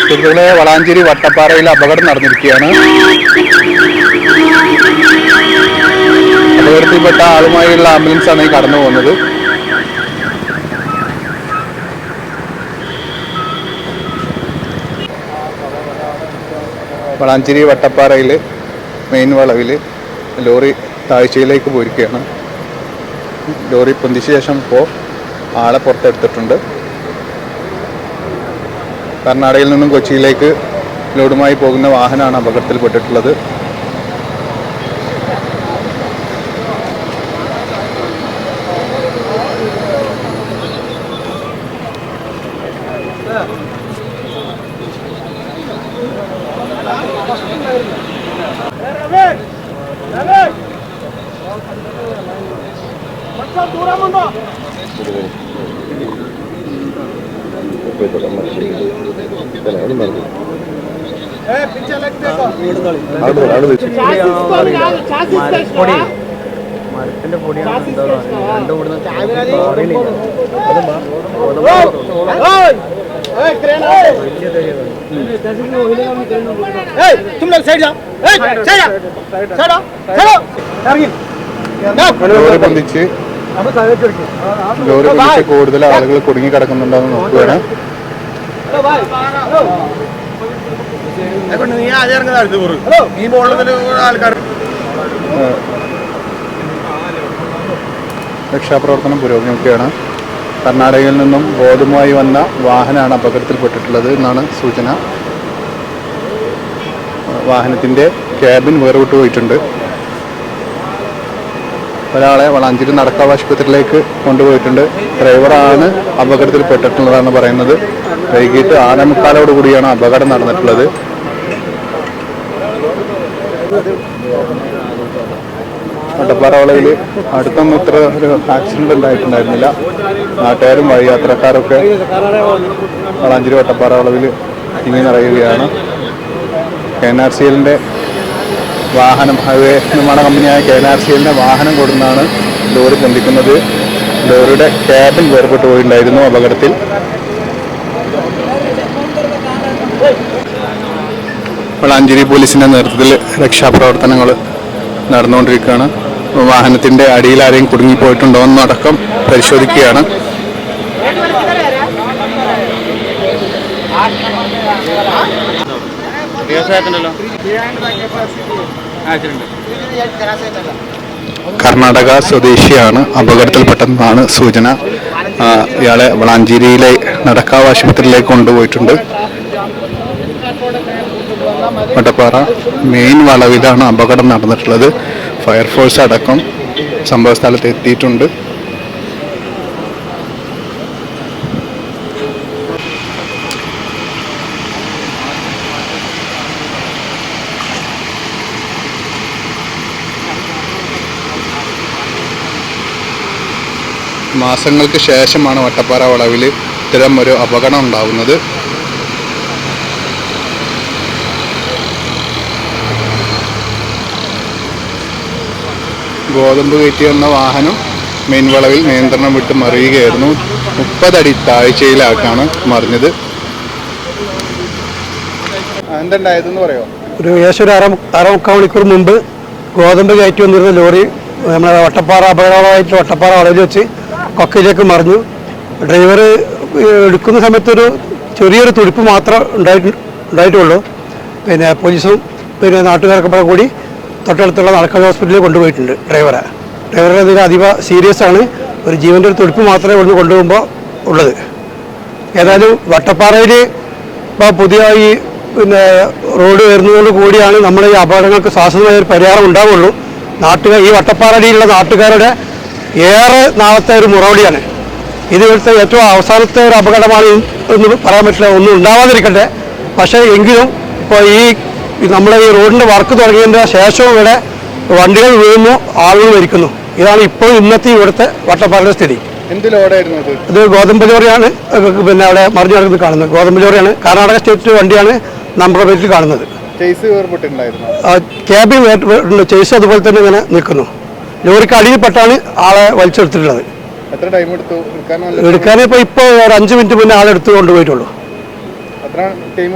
സുഹൃത്തുക്കളെ വളാഞ്ചേരി വട്ടപ്പാറയിൽ അപകടം നടന്നിരിക്കുകയാണ്. അപകടത്തിൽപ്പെട്ട ആളുമായുള്ള ആണ് ഈ കടന്നു പോകുന്നത്. വളാഞ്ചേരി വട്ടപ്പാറയിൽ മെയിൻ വളവിൽ ലോറി താഴ്ചയിലേക്ക് പോയിരിക്കുകയാണ്. ലോറി പൊന്തിച്ച ശേഷം ഇപ്പോൾ ആളെ പുറത്തെടുത്തിട്ടുണ്ട്. കർണാടകയിൽ നിന്നും കൊച്ചിയിലേക്ക് ലോഡുമായി പോകുന്ന വാഹനമാണ് അപകടത്തിൽപ്പെട്ടിട്ടുള്ളത്. മരത്തിന്റെ പൊടിയാണ് എന്താ രണ്ടു കൂടുന്ന ലോറി പൊന്തിച്ച് ലോറി പൊന്തിച്ച് കൂടുതൽ ആളുകൾ കുടുങ്ങി കിടക്കുന്നുണ്ടെന്ന് നോക്കുകയാണ് രക്ഷാപ്രവർത്തനം പുരോഗമിക്കുകയാണ്. കർണാടകയിൽ നിന്നും ബോധമായി വന്ന വാഹനമാണ് അപകടത്തിൽപ്പെട്ടിട്ടുള്ളത് എന്നാണ് സൂചന. വാഹനത്തിന്റെ ക്യാബിൻ വേർവിട്ട് പോയിട്ടുണ്ട്. ഒരാളെ വളാഞ്ചേരി നടക്കാവ് ആശുപത്രിയിലേക്ക് കൊണ്ടുപോയിട്ടുണ്ട്. ഡ്രൈവറാണ് അപകടത്തിൽപ്പെട്ടിട്ടുള്ളതാണ് പറയുന്നത്. വൈകിട്ട് ആനമുക്കാലോട് കൂടിയാണ് അപകടം നടന്നിട്ടുള്ളത്. വട്ടപ്പാറ വളവിൽ അടുത്തൊന്നും ഇത്ര ഒരു ആക്സിഡന്റ് ഉണ്ടായിട്ടുണ്ടായിരുന്നില്ല. നാട്ടുകാരും വഴിയാത്രക്കാരൊക്കെ വളാഞ്ചേരി വട്ടപ്പാറ വളവിൽ തിങ്ങി നിറയുകയാണ് എൻ ആർ സി എല്ലിന്റെ വാഹനം ഹൈവേ നിർമ്മാണ കമ്പനിയായ കെ എൻ ആർ സി വാഹനം കൊടുന്നാണ് ലോറി പൊന്തിക്കുന്നത് ലോറിയുടെ ക്യാബിൻ വേർപെട്ട് പോയിട്ടുണ്ടായിരുന്നു അപകടത്തിൽ. വളാഞ്ചേരി പോലീസിന്റെ നേതൃത്വത്തിൽ രക്ഷാപ്രവർത്തനങ്ങൾ നടന്നുകൊണ്ടിരിക്കുകയാണ്. വാഹനത്തിന്റെ അടിയിൽ ആരെയും കുടുങ്ങിപ്പോയിട്ടുണ്ടോ എന്നടക്കം പരിശോധിക്കുകയാണ്. കർണാടക സ്വദേശിയാണ്. അപകടത്തിൽപ്പെട്ടെന്നാണ് സൂചന. ഇയാളെ വളാഞ്ചേരിയിലെ നടക്കാവ് ആശുപത്രിയിലേക്ക് കൊണ്ടുപോയിട്ടുണ്ട്. വട്ടപ്പാറ മെയിൻ വളവിലാണ് അപകടം നടന്നിട്ടുള്ളത്. ഫയർഫോഴ്സ് അടക്കം സംഭവ സ്ഥലത്ത് എത്തിയിട്ടുണ്ട്. മാസങ്ങൾക്ക് ശേഷമാണ് വട്ടപ്പാറ വളവിൽ ഇത്തരം ഒരു അപകടം ഉണ്ടാവുന്നത്. ഗോതമ്പ് കയറ്റി വന്ന വാഹനം മെയിൻ വളവിൽ നിയന്ത്രണം വിട്ട് മറിയുകയായിരുന്നു. മുപ്പതടി താഴ്ചയിലാക്കാണ് മറിഞ്ഞത്. എന്തുണ്ടായതെന്ന് പറയോ? ഒരു ഏകദേശം ഒരു അര അരമുക്കാൽ മണിക്കൂർ മുമ്പ് ഗോതമ്പ് കയറ്റി വന്നിരുന്ന ലോറി നമ്മുടെ വട്ടപ്പാറ അപകടമായിട്ട് വട്ടപ്പാറ വളവിൽ വെച്ച് കൊക്കയിലേക്ക് മറിഞ്ഞു. ഡ്രൈവർ എടുക്കുന്ന സമയത്തൊരു ചെറിയൊരു തുടിപ്പ് മാത്രം ഉണ്ടായിട്ട് ഉണ്ടായിട്ടുള്ളൂ. പിന്നെ പോലീസും പിന്നെ നാട്ടുകാരൊക്കെ കൂടെ കൂടി തൊട്ടടുത്തുള്ള നടക്കാവ് ഹോസ്പിറ്റലിൽ കൊണ്ടുപോയിട്ടുണ്ട് ഡ്രൈവറെ. ഡ്രൈവറെ ഇതിൽ അതീവ സീരിയസ് ആണ്. ഒരു ജീവന്റെ ഒരു തുടിപ്പ് മാത്രമേ ഇവിടുന്ന് കൊണ്ടുപോകുമ്പോൾ ഉള്ളത്. ഏതായാലും വട്ടപ്പാറയിൽ ഇപ്പോൾ പുതിയ ഈ പിന്നെ റോഡ് വരുന്നതോട് കൂടിയാണ് നമ്മുടെ ഈ അപകടങ്ങൾക്ക് ശാശ്വതമായ ഒരു പരിഹാരം ഉണ്ടാവുള്ളൂ. നാട്ടുകാർ ഈ വട്ടപ്പാറയിലുള്ള നാട്ടുകാരുടെ ഏറെ നാളത്തെ ഒരു മുറവിളിയാണ്. ഇത് ഇവിടുത്തെ ഏറ്റവും അവസാനത്തെ ഒരു അപകടമാണ് എന്ന് പറയാൻ പറ്റില്ല ഒന്നും ഉണ്ടാവാതിരിക്കട്ടെ. പക്ഷേ എങ്കിലും ഇപ്പോൾ ഈ നമ്മുടെ ഈ റോഡിന്റെ വർക്ക് തുടങ്ങിയതിന്റെ ശേഷവും ഇവിടെ വണ്ടികൾ വീഴുന്നു ആളുകൾ മരിക്കുന്നു. ഇതാണ് ഇപ്പോൾ ഇന്നത്തെ ഇവിടുത്തെ വട്ടപ്പാറയുടെ സ്ഥിതി. ഇത് ഗോതമ്പ് ലോറിയാണ് പിന്നെ അവിടെ മറിഞ്ഞു നടക്കുന്നത് കാണുന്നത്. ഗോതമ്പ് ലോറിയാണ് കർണാടക സ്റ്റേറ്റ് വണ്ടിയാണ് നമ്പർ പ്ലേറ്റിൽ കാണുന്നത്. ചേസ് അതുപോലെ തന്നെ ഇങ്ങനെ നിൽക്കുന്നു. ലോറിക്ക് അടിയിൽപ്പെട്ടാണ് ആളെ വലിച്ചെടുത്തിട്ടുള്ളത്. എത്ര ടൈം എടുത്തു? എടുക്കാൻ ഇപ്പൊ ഇപ്പോൾ ഒരു അഞ്ചു മിനിറ്റ് മുന്നേ ആളെ എടുത്തു കൊണ്ടുപോയിട്ടുള്ളൂ. എത്ര ടൈം